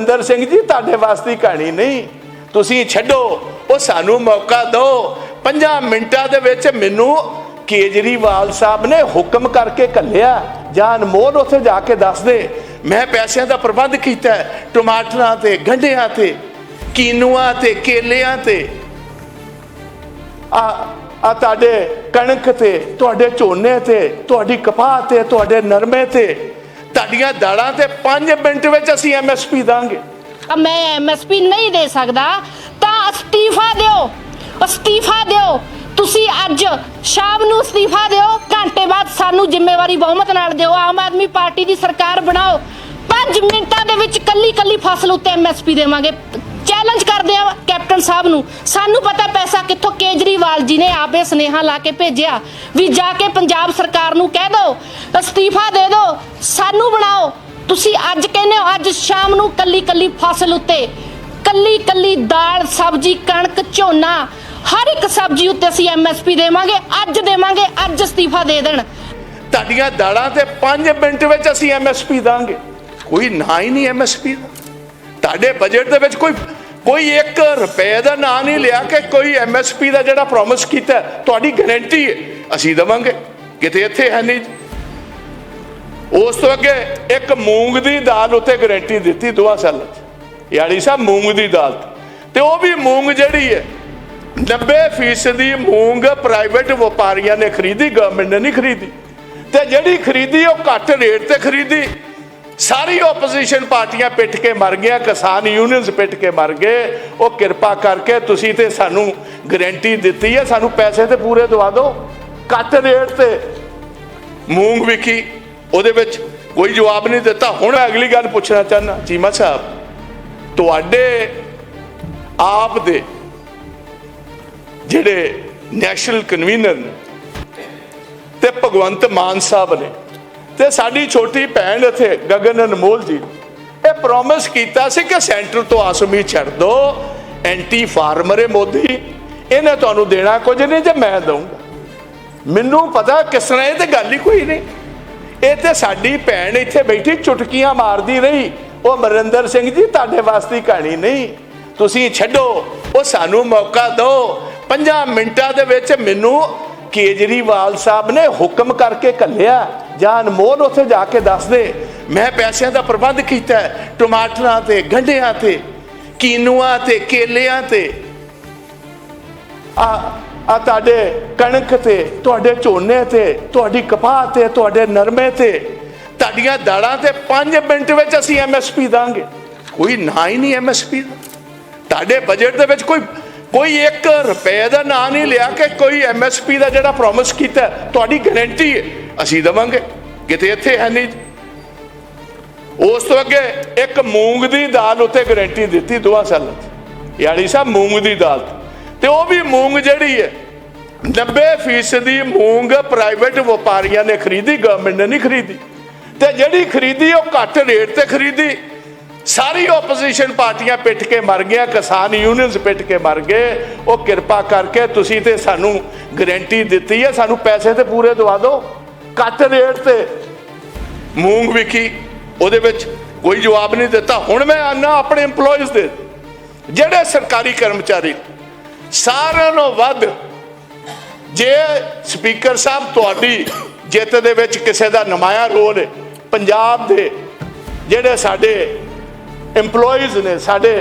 ਅੰਦਰ ਸਿੰਘ ਜੀ, ਤੁਹਾਡੇ ਵਾਸਤੇ ਕਹਾਣੀ ਨਹੀਂ। ਤੁਸੀਂ ਛੱਡੋ, ਉਹ ਸਾਨੂੰ ਮੌਕਾ ਦਿਓ। 5 ਮਿੰਟਾਂ ਦੇ ਵਿੱਚ ਮੈਨੂੰ ਕੇਜਰੀਵਾਲ ਸਾਹਿਬ ਨੇ ਹੁਕਮ ਕਰਕੇ ਕੱਲਿਆ ਜਾਂ ਅਨਮੋਲ ਉੱਥੇ ਜਾ ਕੇ ਦੱਸ ਦੇ। ਮੈਂ ਪੈਸਿਆਂ ਦਾ ਪ੍ਰਬੰਧ ਕੀਤਾ ਟਮਾਟਰਾਂ ਤੇ, ਗੰਢਿਆਂ ਤੇ, ਕੀਨੂਆਂ ਤੇ, ਕੇਲਿਆਂ ਤੇ। ਆ ਆ ਤੁਹਾਡੇ ਕਣਕ ਤੇ, ਤੁਹਾਡੇ ਝੋਨੇ ਤੇ, ਤੁਹਾਡੀ ਕਪਾਹ ਤੇ, ਤੁਹਾਡੇ ਨਰਮੇ ਤੇ। ਤੁਹਾਡੀਆਂ ਦਾਲਾਂ ਤੇ 5 ਮਿੰਟ ਵਿੱਚ ਅਸੀਂ ਐਮਐਸਪੀ ਦਾਂਗੇ। ਅ, ਮੈਂ ਐਮਐਸਪੀ ਨਹੀਂ ਦੇ ਸਕਦਾ ਤਾਂ ਅਸਤੀਫਾ ਦਿਓ ਅਸਤੀਫਾ ਦਿਓ। ਤੁਸੀਂ ਅੱਜ ਸ਼ਾਮ ਨੂੰ ਅਸਤੀਫਾ ਦਿਓ ਘੰਟੇ ਬਾਅਦ ਸਾਨੂੰ ਜ਼ਿੰਮੇਵਾਰੀ ਬਹੁਮਤ ਨਾਲ ਦਿਓ ਆਮ ਆਦਮੀ ਪਾਰਟੀ ਦੀ ਸਰਕਾਰ ਬਣਾਓ। 5 ਮਿੰਟਾਂ ਦੇ ਵਿੱਚ ਕੱਲੀ ਕੱਲੀ ਫਸਲ ਉੱਤੇ ਐਮਐਸਪੀ ਦੇਵਾਂਗੇ। ਚੈਲੰਜ ਕਰਦੇ ਆ ਕੈਪਟਨ ਸਾਹਿਬ ਨੂੰ। ਸਾਨੂੰ ਪਤਾ ਪੈਸਾ ਕਿੱਥੋਂ ਕੇਜਰੀਵਾਲ ਜੀ ਨੇ ਆਪੇ ਸੁਨੇਹਾ ਲਾ ਕੇ ਭੇਜਿਆ। ਵੀ ਜਾ ਕੇ ਪੰਜਾਬ ਸਰਕਾਰ ਨੂੰ ਕਹਿ ਦਿਓ ਅਸਤੀਫਾ ਦੇ ਦਿਓ ਸਾਨੂੰ ਬਣਾਓ। ਤੁਸੀਂ ਅੱਜ ਕਹਿੰਦੇ ਹੋ, ਅੱਜ ਸ਼ਾਮ ਨੂੰ ਕੱਲੀ ਕੱਲੀ ਫਸਲ ਉੱਤੇ ਕੱਲੀ ਕੱਲੀ ਦਾਲ, ਸਬਜ਼ੀ, ਕਣਕ, ਝੋਨਾ, ਹਰ ਇੱਕ ਸਬਜ਼ੀ ਉੱਤੇ ਅਸੀਂ ਐਮਐਸਪੀ ਦੇਵਾਂਗੇ, ਅੱਜ ਦੇਵਾਂਗੇ, ਅੱਜ ਅਸਤੀਫਾ ਦੇ ਦੇਣ। ਤੁਹਾਡੀਆਂ ਦਾਲਾਂ ਤੇ 5 ਮਿੰਟ ਵਿੱਚ ਅਸੀਂ ਐਮਐਸਪੀ ਦਾਂਗੇ। ਕੋਈ ਨਾ ਹੀ ਨਹੀਂ ਐਮਐਸਪੀ ਦਾ ਤੁਹਾਡੇ ਬਜਟ ਦੇ ਵਿੱਚ ਕੋਈ ਕੋਈ 1 ਰੁਪਏ ਦਾ ਨਾਂ ਨਹੀਂ ਲਿਆ ਕਿ ਕੋਈ ਐਮਐਸਪੀ ਦਾ ਜਿਹੜਾ ਪ੍ਰੋਮਿਸ ਕੀਤਾ ਤੁਹਾਡੀ ਗਾਰੰਟੀ ਹੈ। ਅਸੀਂ ਦਵਾਂਗੇ। ਕਿਤੇ ਇੱਥੇ ਹੈ ਨਹੀਂ। ਉਸ ਤੋਂ ਅੱਗੇ ਇੱਕ ਮੂੰਗ ਦੀ ਦਾਲ ਉੱਤੇ ਗਾਰੰਟੀ ਦਿੱਤੀ ਦੋਹਾਂ ਸਾਲਾਂ 'ਚ। ਯਾਨੀ ਸਾਹਿਬ, ਮੂੰਗ ਦੀ ਦਾਲ ਤੇ। ਤੇ ਉਹ ਵੀ ਮੂੰਗ ਜਿਹੜੀ ਹੈ 90% ਦੀ ਮੂੰਗ ਪ੍ਰਾਈਵੇਟ ਵਪਾਰੀਆਂ ਨੇ ਖਰੀਦੀ ਗਵਰਨਮੈਂਟ ਨੇ ਨਹੀਂ ਖਰੀਦੀ। ਤੇ ਜਿਹੜੀ ਖਰੀਦੀ, ਉਹ ਘੱਟ ਰੇਟ ਤੇ ਖਰੀਦੀ। ਸਾਰੀ ਆਪੋਜੀਸ਼ਨ ਪਾਰਟੀਆਂ ਪਿੱਟ ਕੇ ਮਰ ਗਿਆ, ਕਿਸਾਨ ਯੂਨੀਅਨਸ ਪਿੱਟ ਕੇ ਮਰ ਗਏ। ਉਹ ਕਿਰਪਾ ਕਰਕੇ ਤੁਸੀਂ ਤੇ ਸਾਨੂੰ ਗਾਰੰਟੀ ਦਿੱਤੀ ਹੈ, ਸਾਨੂੰ ਪੈਸੇ ਤੇ ਪੂਰੇ ਦਵਾ ਦਿਓ। ਘੱਟ ਰੇਟ ਤੇ। ਮੂੰਗ ਵਿਕੀ, ਉਹਦੇ ਵਿੱਚ ਕੋਈ ਜਵਾਬ ਨਹੀਂ ਦਿੱਤਾ। ਹੁਣ ਅਗਲੀ ਗੱਲ ਪੁੱਛਣਾ ਚਾਹੁੰਦਾ, ਚੀਮਾ ਸਾਹਿਬ, ਤੁਹਾਡੇ ਆਪ ਦੇ ਜਿਹੜੇ ਨੈਸ਼ਨਲ ਕਨਵੀਨਰ ਨੇ ਤੇ ਭਗਵੰਤ ਮਾਨ ਸਾਹਿਬ ਨੇ ਤੇ ਸਾਡੀ ਛੋਟੀ ਭੈਣ ਇੱਥੇ, ਗਗਨ ਅਨਮੋਲ ਜੀ, ਇਹ ਪ੍ਰੋਮਿਸ ਕੀਤਾ ਸੀ ਕਿ ਸੈਂਟਰ ਤੋਂ ਆਸਮੀ ਛੱਡ ਦੋ। Anti farmer Modi. ਇਹਨੇ ਤੁਹਾਨੂੰ ਦੇਣਾ ਕੁਝ ਨਹੀਂ ਜੇ ਮੈਂ ਦਊਂਗਾ। ਮੈਨੂੰ ਪਤਾ ਕਿਸ ਤਰ੍ਹਾਂ ਇਹ ਤੇ ਗੱਲ ਹੀ ਕੋਈ ਨਹੀਂ। ਇਹ ਤੇ ਸਾਡੀ ਭੈਣ ਇੱਥੇ ਬੈਠੀ ਚੁਟਕੀਆਂ ਮਾਰਦੀ ਰਹੀ। ਉਹ ਮਰਿੰਦਰ ਸਿੰਘ ਜੀ, ਤੁਹਾਡੇ ਵਾਸਤੇ ਕਹਾਣੀ ਨਹੀਂ। ਤੁਸੀਂ ਛੱਡੋ, ਉਹ ਸਾਨੂੰ ਮੌਕਾ ਦਿਓ। 5 ਮਿੰਟਾਂ ਦੇ ਵਿੱਚ ਮੈਨੂੰ ਕੇਜਰੀਵਾਲ ਸਾਹਿਬ ਨੇ ਹੁਕਮ ਕਰਕੇ ਕੱਲਿਆ ਜਾਂ ਅਨਮੋਲ ਉੱਥੇ ਜਾ ਕੇ ਦੱਸ ਦੇ ਮੈਂ ਪੈਸਿਆਂ ਦਾ ਪ੍ਰਬੰਧ ਕੀਤਾ ਟਮਾਟਰਾਂ ਤੇ, ਗੰਢਿਆਂ ਤੇ, ਕੀਨੂਆਂ ਤੇ, ਕੇਲਿਆਂ ਤੇ। ਆ ਆ ਤੁਹਾਡੇ ਕਣਕ ਤੇ, ਤੁਹਾਡੇ ਝੋਨੇ ਤੇ, ਤੁਹਾਡੀ ਕਪਾਹ ਤੇ, ਤੁਹਾਡੇ ਨਰਮੇ ਤੇ, ਤੁਹਾਡੀਆਂ ਦਾਲਾਂ ਤੇ 5 ਮਿੰਟ ਵਿੱਚ ਅਸੀਂ ਐਮਐਸਪੀ ਦਾਂਗੇ। ਕੋਈ ਨਾ ਹੀ ਨਹੀਂ ਐਮਐਸਪੀ ਦਾ ਤੁਹਾਡੇ ਬਜਟ ਦੇ ਵਿੱਚ ਕੋਈ ਕੋਈ 1 ਰੁਪਏ ਦਾ ਨਾਂ ਨਹੀਂ ਲਿਆ ਕਿ ਕੋਈ ਐਮਐਸਪੀ ਦਾ ਜਿਹੜਾ ਪ੍ਰੋਮਿਸ ਕੀਤਾ, ਤੁਹਾਡੀ ਗਾਰੰਟੀ ਹੈ। ਅਸੀਂ ਦਵਾਂਗੇ। ਕਿਤੇ ਇੱਥੇ ਹੈ ਨਹੀਂ। ਉਸ ਤੋਂ ਅੱਗੇ ਇੱਕ ਮੂੰਗ ਦੀ ਦਾਲ ਉੱਤੇ ਗਾਰੰਟੀ ਦਿੱਤੀ ਦੋਹਾਂ ਸਾਲਾਂ ਦੀ। ਯਾਨੀ ਸਾਹਿਬ ਮੂੰਗ ਦੀ ਦਾਲ ਤੇ। ਤੇ ਉਹ ਵੀ ਮੂੰਗ ਜਿਹੜੀ ਹੈ 90% ਦੀ ਮੂੰਗ ਪ੍ਰਾਈਵੇਟ ਵਪਾਰੀਆਂ ਨੇ ਖਰੀਦੀ ਗਵਰਨਮੈਂਟ ਨੇ ਨਹੀਂ ਖਰੀਦੀ। ਤੇ ਜਿਹੜੀ ਖਰੀਦੀ, ਉਹ ਘੱਟ ਰੇਟ ਤੇ ਖਰੀਦੀ। ਸਾਰੀ ਆਪੋਜੀਸ਼ਨ ਪਾਰਟੀਆਂ ਪਿੱਟ ਕੇ ਮਰ ਗਈਆਂ, ਕਿਸਾਨ ਯੂਨੀਅਨਸ ਪਿੱਟ ਕੇ ਮਰ ਗਏ। ਉਹ ਕਿਰਪਾ ਕਰਕੇ ਤੁਸੀਂ ਤੇ ਸਾਨੂੰ ਗਾਰੰਟੀ ਦਿੱਤੀ ਹੈ, ਸਾਨੂੰ ਪੈਸੇ ਤੇ ਪੂਰੇ ਦਵਾ ਦਿਓ। ਘੱਟ ਰੇਟ ਤੇ। ਮੂੰਗ ਵਿਕੀ, ਉਹਦੇ ਵਿੱਚ ਕੋਈ ਜਵਾਬ ਨਹੀਂ ਦਿੱਤਾ। ਹੁਣ ਮੈਂ ਆਨਾ ਆਪਣੇ EMPLOYEES ਦੇ। ਜਿਹੜੇ ਸਰਕਾਰੀ ਕਰਮਚਾਰੀ, ਸਾਰਿਆਂ ਨੂੰ ਵੱਧ, ਜੇ ਸਪੀਕਰ ਸਾਹਿਬ ਤੁਹਾਡੀ ਜਿੱਤ ਦੇ ਵਿੱਚ ਕਿਸੇ ਦਾ ਨਮਾਇਆ ਰੋਲ ਹੈ ਪੰਜਾਬ ਦੇ ਜਿਹੜੇ ਸਾਡੇ EMPLOYEES ਨੇ ਸਾਡੇ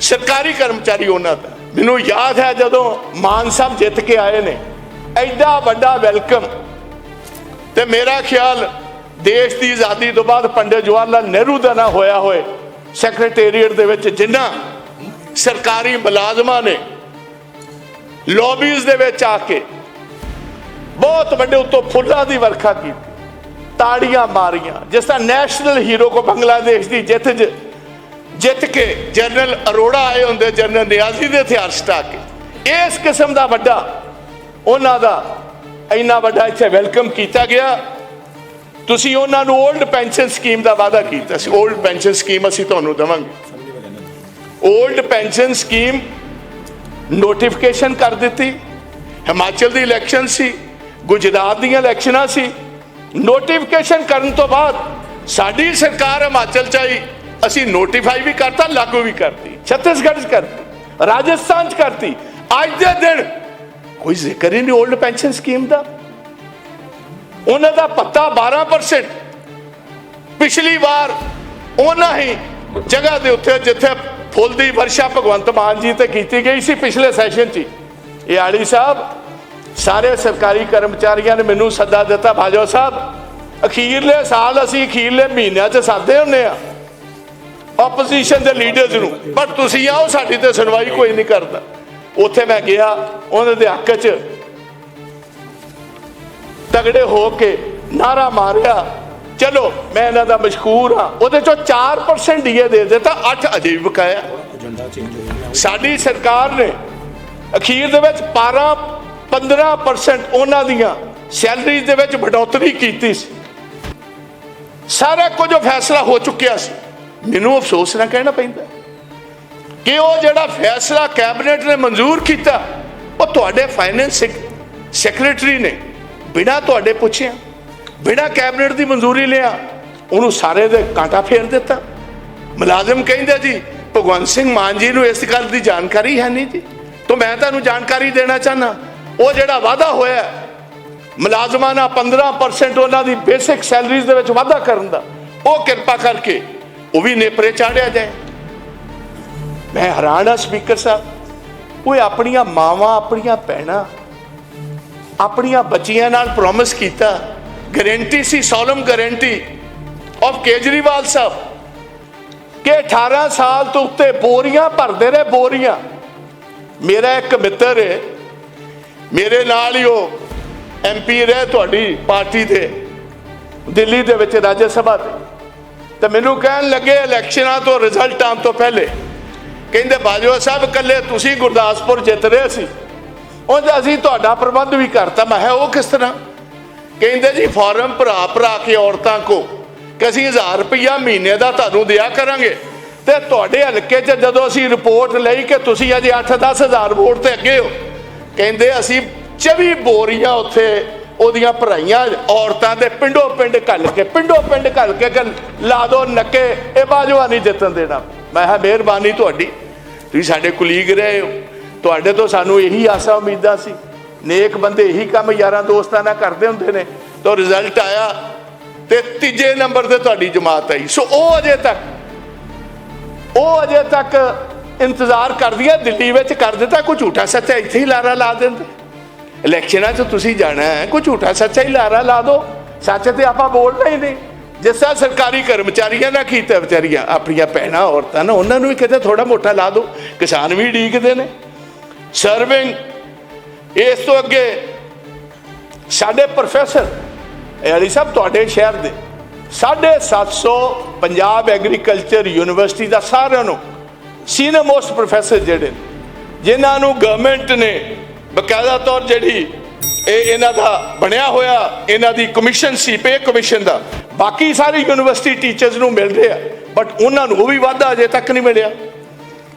ਸਰਕਾਰੀ ਕਰਮਚਾਰੀ ਉਹਨਾਂ ਦਾ। ਮੈਨੂੰ ਯਾਦ ਹੈ ਜਦੋਂ ਮਾਨ ਸਾਹਿਬ ਜਿੱਤ ਕੇ ਆਏ ਨੇ, ਐਡਾ ਵੱਡਾ ਵੈਲਕਮ ਤੇ ਮੇਰਾ ਖਿਆਲ ਦੇਸ਼ ਦੀ ਆਜ਼ਾਦੀ ਤੋਂ ਬਾਅਦ ਪੰਡਿਤ ਜਵਾਹਰ ਲਾਲ ਨਹਿਰੂ ਦਾ ਨਾ ਹੋਇਆ ਹੋਏ ਸੈਕਟਰੀਏਟ ਦੇ ਵਿੱਚ ਜਿੰਨਾ ਸਰਕਾਰੀ ਮੁਲਾਜ਼ਮਾਂ ਨੇ ਲੌਬੀਜ਼ ਦੇ ਵਿੱਚ ਆ ਕੇ ਬਹੁਤ ਵੱਡੇ ਉੱਤੋਂ ਫੁੱਲਾਂ ਦੀ ਵਰਖਾ ਕੀਤੀ। ਤਾੜੀਆਂ ਮਾਰੀਆਂ। ਜਿਸ ਤਰ੍ਹਾਂ ਨੈਸ਼ਨਲ ਹੀਰੋ ਕੋ ਬੰਗਲਾਦੇਸ਼ ਦੀ ਜਿੱਤ ਜਿੱਤ ਕੇ ਜਨਰਲ ਅਰੋੜਾ ਆਏ ਹੁੰਦੇ, ਜਨਰਲ ਨਿਆਜ਼ੀ ਦੇ ਹਥਿਆਰ ਸਟਾ ਕੇ। ਇਸ ਕਿਸਮ ਦਾ ਵੱਡਾ, ਉਹਨਾਂ ਦਾ ਇੰਨਾ ਵੱਡਾ ਇੱਥੇ ਵੈਲਕਮ ਕੀਤਾ ਗਿਆ। ਤੁਸੀਂ ਉਹਨਾਂ ਨੂੰ 올ਡ ਪੈਨਸ਼ਨ ਸਕੀਮ ਦਾ ਵਾਅਦਾ ਕੀਤਾ ਸੀ। 올ਡ ਪੈਨਸ਼ਨ ਸਕੀਮ ਅਸੀਂ ਤੁਹਾਨੂੰ ਦਵਾਂਗੇ। 올ਡ ਪੈਨਸ਼ਨ ਸਕੀਮ ਨੋਟੀਫਿਕੇਸ਼ਨ ਕਰ ਦਿੱਤੀ। ਹਿਮਾਚਲ ਦੀ ਇਲੈਕਸ਼ਨ ਸੀ, ਗੁਜਰਾਤ ਦੀਆਂ ਇਲੈਕਸ਼ਨਾਂ ਸੀ। ਨੋਟੀਫਿਕੇਸ਼ਨ ਕਰਨ ਤੋਂ ਬਾਅਦ ਸਾਡੀ ਸਰਕਾਰ ਹਿਮਾਚਲ ਚ ਆਈ, ਅਸੀਂ ਨੋਟੀਫਾਈ ਵੀ ਕਰਤਾ, ਲਾਗੂ ਵੀ ਕਰਤੀ। ਛੱਤੀਸਗੜ੍ਹ ਚ ਕਰਤੀ, ਰਾਜਸਥਾਨ ਚ ਕਰਤੀ। ਅੱਜ ਦੇ ਦਿਨ ਕੋਈ ਜ਼ਿਕਰ ਹੀ ਨਹੀਂ 올ਡ ਪੈਨਸ਼ਨ ਸਕੀਮ ਦਾ। ਉਹਨਾਂ ਦਾ ਪੱਤਾ 12% ਪਿਛਲੀ ਵਾਰ ਉਹਨਾਂ ਹੀ ਜਗ੍ਹਾ ਦੇ ਉੱਤੇ, ਜਿੱਥੇ ਫੁੱਲ ਦੀ ਵਰਸ਼ਾ ਭਗਵੰਤ ਮਾਨ ਜੀ ਤੇ ਕੀਤੀ ਗਈ ਸੀ, ਪਿਛਲੇ ਸੈਸ਼ਨ 'ਚ ਹੀ। ਇਹ ਆਲੀ ਸਾਹਿਬ ਸਾਰੇ ਸਰਕਾਰੀ ਕਰਮਚਾਰੀਆਂ ਨੇ ਮੈਨੂੰ ਸੱਦਾ ਦਿੱਤਾ ਬਾਜੋ ਸਾਹਿਬ, ਅਖੀਰਲੇ ਸਾਲ ਅਸੀਂ ਅਖੀਰਲੇ ਮਹੀਨਿਆਂ 'ਚ ਸਾਦੇ ਹੁੰਨੇ ਆ। ਆਪੋਜੀਸ਼ਨ ਦੇ ਲੀਡਰਸ ਨੂੰ ਪਰ ਤੁਸੀਂ ਆਓ, ਸਾਡੀ ਤੇ ਸੁਣਵਾਈ ਕੋਈ ਨਹੀਂ ਕਰਦਾ। ਉੱਥੇ ਮੈਂ ਗਿਆ ਉਹਨਾਂ ਦੇ ਹੱਕ 'ਚ ਤਗੜੇ ਹੋ ਕੇ ਨਾਰਾ ਮਾਰਿਆ, ਚਲੋ, ਮੈਂ ਇਹਨਾਂ ਦਾ ਮਸ਼ਕੂਰ ਹਾਂ। ਉਹਦੇ ਚੋਂ 4% ਡੀਏ ਦੇ ਦਿੱਤਾ 8 ਅਜੇ ਵੀ ਬਕਾਇਆ ਸਾਡੀ ਸਰਕਾਰ ਨੇ ਅਖੀਰ ਦੇ ਵਿੱਚ 12 15% ਉਹਨਾਂ ਦੀਆਂ ਸੈਲਰੀ ਦੇ ਵਿੱਚ ਵਡੋਤਰੀ ਕੀਤੀ ਸੀ। ਸਾਰਾ ਕੁਝ ਫੈਸਲਾ ਹੋ ਚੁੱਕਿਆ ਸੀ। ਮੈਨੂੰ ਅਫਸੋਸ ਨਾ ਕਹਿਣਾ ਪੈਂਦਾ। ਕਿ ਉਹ ਜਿਹੜਾ ਫੈਸਲਾ ਕੈਬਨਿਟ ਨੇ ਮਨਜ਼ੂਰ ਕੀਤਾ, ਉਹ ਤੁਹਾਡੇ ਫਾਈਨੈਂਸ ਸੈਕਟਰੀ ਨੇ ਬਿਨਾਂ ਤੁਹਾਡੇ ਪੁੱਛਿਆ, ਬਿਨਾਂ ਕੈਬਨਿਟ ਦੀ ਮਨਜ਼ੂਰੀ ਲਿਆ, ਉਹਨੂੰ ਸਾਰੇ ਦੇ ਕਾਂਟਾ ਫੇਰ ਦਿੱਤਾ। ਮੁਲਾਜ਼ਮ ਕਹਿੰਦੇ ਜੀ, ਭਗਵੰਤ ਸਿੰਘ ਮਾਨ ਜੀ ਨੂੰ ਇਸ ਗੱਲ ਦੀ ਜਾਣਕਾਰੀ ਹੈ ਨਹੀਂ ਜੀ। ਤਾਂ ਮੈਂ ਤੁਹਾਨੂੰ ਜਾਣਕਾਰੀ ਦੇਣਾ ਚਾਹਨਾ ਉਹ ਜਿਹੜਾ ਵਾਅਦਾ ਹੋਇਆ ਮੁਲਾਜ਼ਮਾਂ ਨਾਲ 15% ਉਹਨਾਂ ਦੀ ਬੇਸਿਕ ਸੈਲਰੀਜ਼ ਦੇ ਵਿੱਚ ਵਾਧਾ ਕਰਨ ਦਾ, ਉਹ ਕਿਰਪਾ ਕਰਕੇ ਉਹ ਵੀ ਨੇਪਰੇ ਚਾੜਿਆ ਜਾਏ। ਮੈਂ ਹੈਰਾਨ ਆ ਸਪੀਕਰ ਸਾਹਿਬ ਉਹ ਆਪਣੀਆਂ ਮਾਵਾਂ, ਆਪਣੀਆਂ ਭੈਣਾਂ, ਆਪਣੀਆਂ ਬੱਚੀਆਂ ਨਾਲ ਪ੍ਰੋਮਿਸ ਕੀਤਾ guarantee C solemn guarantee of Kejriwal Sahib, ਕਿ 18 ਸਾਲ ਤੋਂ ਉੱਤੇ ਬੋਰੀਆਂ ਭਰਦੇ ਰਹੇ, ਬੋਰੀਆਂ। ਮੇਰਾ ਇੱਕ ਮਿੱਤਰ ਹੈ ਮੇਰੇ ਨਾਲ ਹੀ ਉਹ ਐਮਪੀ ਰਹੇ ਤੁਹਾਡੀ ਪਾਰਟੀ ਦੇ, ਦਿੱਲੀ ਦੇ ਵਿੱਚ ਰਾਜ ਸਭਾ ਦੇ। ਤੇ ਮੈਨੂੰ ਕਹਿਣ ਲੱਗੇ ਇਲੈਕਸ਼ਨਾਂ ਤੋਂ, ਰਿਜ਼ਲਟ ਆਉਣ ਤੋਂ ਪਹਿਲੇ, ਕਹਿੰਦੇ ਬਾਜਵਾ ਸਾਹਿਬ ਕੱਲੇ ਤੁਸੀਂ ਗੁਰਦਾਸਪੁਰ ਜਿੱਤ ਰਹੇ ਸੀ। ਉਹ ਅਸੀਂ ਤੁਹਾਡਾ ਪ੍ਰਬੰਧ ਵੀ ਕਰਤਾ। ਮੈਂ ਕਿਹਾ, ਉਹ ਕਿਸ ਤਰ੍ਹਾਂ? ਕਹਿੰਦੇ ਜੀ, ਫਾਰਮ ਭਰਾ ਭਰਾ ਕੇ ਔਰਤਾਂ ਕੋ ਕਿ ਅਸੀਂ 1000 ਰੁਪਇਆ ਮਹੀਨੇ ਦਾ ਤੁਹਾਨੂੰ ਦਿਆ ਕਰਾਂਗੇ। ਤੇ ਤੁਹਾਡੇ ਹਲਕੇ 'ਚ ਜਦੋਂ ਅਸੀਂ ਰਿਪੋਰਟ ਲਈ ਕਿ ਤੁਸੀਂ ਅਜੇ 8-10 ਹਜ਼ਾਰ ਵੋਟ ਤੇ ਅੱਗੇ ਹੋ ਕਹਿੰਦੇ ਅਸੀਂ 24 ਬੋਰੀਆਂ ਉੱਥੇ ਉਹਦੀਆਂ ਭਰਾਈਆਂ ਔਰਤਾਂ ਦੇ ਪਿੰਡੋ ਪਿੰਡ ਘੱਲ ਕੇ, ਪਿੰਡੋ ਪਿੰਡ ਘੱਲ ਕੇ ਲਾ ਦੋ ਨੱਕੇ, ਇਹ ਬਾਜਵਾ ਨਹੀਂ ਜਿੱਤਣ ਦੇਣਾ। ਮੈਂ ਕਿਹਾ, ਮਿਹਰਬਾਨੀ ਤੁਹਾਡੀ। ਤੁਸੀਂ ਸਾਡੇ ਕੁਲੀਗ ਰਹੇ ਹੋ। ਤੁਹਾਡੇ ਤੋਂ ਸਾਨੂੰ ਇਹੀ ਆਸਾਂ ਉਮੀਦਾਂ ਸੀ। ਨੇਕ ਬੰਦੇ ਇਹੀ ਕੰਮ ਯਾਰਾਂ ਦੋਸਤਾਂ ਨਾਲ ਕਰਦੇ ਹੁੰਦੇ ਨੇ। ਤਾਂ ਰਿਜ਼ਲਟ ਆਇਆ ਤੇ ਤੀਜੇ ਨੰਬਰ ਤੇ ਤੁਹਾਡੀ ਜਮਾਤ ਆਈ। ਸੋ ਉਹ ਅਜੇ ਤੱਕ, ਉਹ ਅਜੇ ਤੱਕ ਇੰਤਜ਼ਾਰ ਕਰਦੀ ਹੈ ਦਿੱਲੀ ਵਿੱਚ ਕਰ ਦਿੱਤਾ, ਕੋਈ ਝੂਠਾ ਸੱਚਾ ਇੱਥੇ ਹੀ ਲਾਰਾ ਲਾ ਦਿੰਦੇ। ਇਲੈਕਸ਼ਨਾਂ 'ਚ ਤੁਸੀਂ ਜਾਣਾ ਹੈ, ਕੋਈ ਝੂਠਾ ਸੱਚਾ ਹੀ ਲਾਰਾ ਲਾ ਦੋ। ਸੱਚ ਤੇ ਆਪਾਂ ਬੋਲਣਾ ਹੀ ਨਹੀਂ ਜਿਸ ਤਰ੍ਹਾਂ ਸਰਕਾਰੀ ਕਰਮਚਾਰੀਆਂ ਦਾ ਕੀਤਾ ਵਿਚਾਰੀਆਂ, ਆਪਣੀਆਂ ਭੈਣਾਂ, ਔਰਤਾਂ ਨਾ, ਉਹਨਾਂ ਨੂੰ ਵੀ ਕਿਤੇ ਥੋੜਾ ਮੋਟਾ ਲਾ ਦਿਓ ਕਿਸਾਨ ਵੀ ਡੀਕਦੇ ਨੇ। ਸਰਵਿੰਗ, ਇਸ ਤੋਂ ਅੱਗੇ ਸਾਡੇ ਪ੍ਰੋਫੈਸਰ, ਇਹ ਅਲੀ ਸਾਹਿਬ ਤੁਹਾਡੇ ਸ਼ਹਿਰ ਦੇ 750 ਪੰਜਾਬ ਐਗਰੀਕਲਚਰ ਯੂਨੀਵਰਸਿਟੀ ਦਾ ਸਾਰਿਆਂ ਨੂੰ ਸੀਨੀਅਰ ਮੋਸਟ ਪ੍ਰੋਫੈਸਰ ਜਿਹੜੇ ਨੇ, ਜਿਨ੍ਹਾਂ ਨੂੰ ਗਵਰਨਮੈਂਟ ਨੇ ਬਕਾਇਦਾ ਤੌਰ ਜਿਹੜੀ ਇਹ ਇਹਨਾਂ ਦਾ ਬਣਿਆ ਹੋਇਆ ਇਹਨਾਂ ਦੀ ਕਮਿਸ਼ਨ ਸੀ ਪੇ ਕਮਿਸ਼ਨ ਦਾ। ਬਾਕੀ ਸਾਰੇ ਯੂਨੀਵਰਸਿਟੀ ਟੀਚਰਸ ਨੂੰ ਮਿਲ ਰਿਹਾ ਬਟ ਉਹਨਾਂ ਨੂੰ ਉਹ ਵੀ ਵਾਧਾ ਅਜੇ ਤੱਕ ਨਹੀਂ ਮਿਲਿਆ।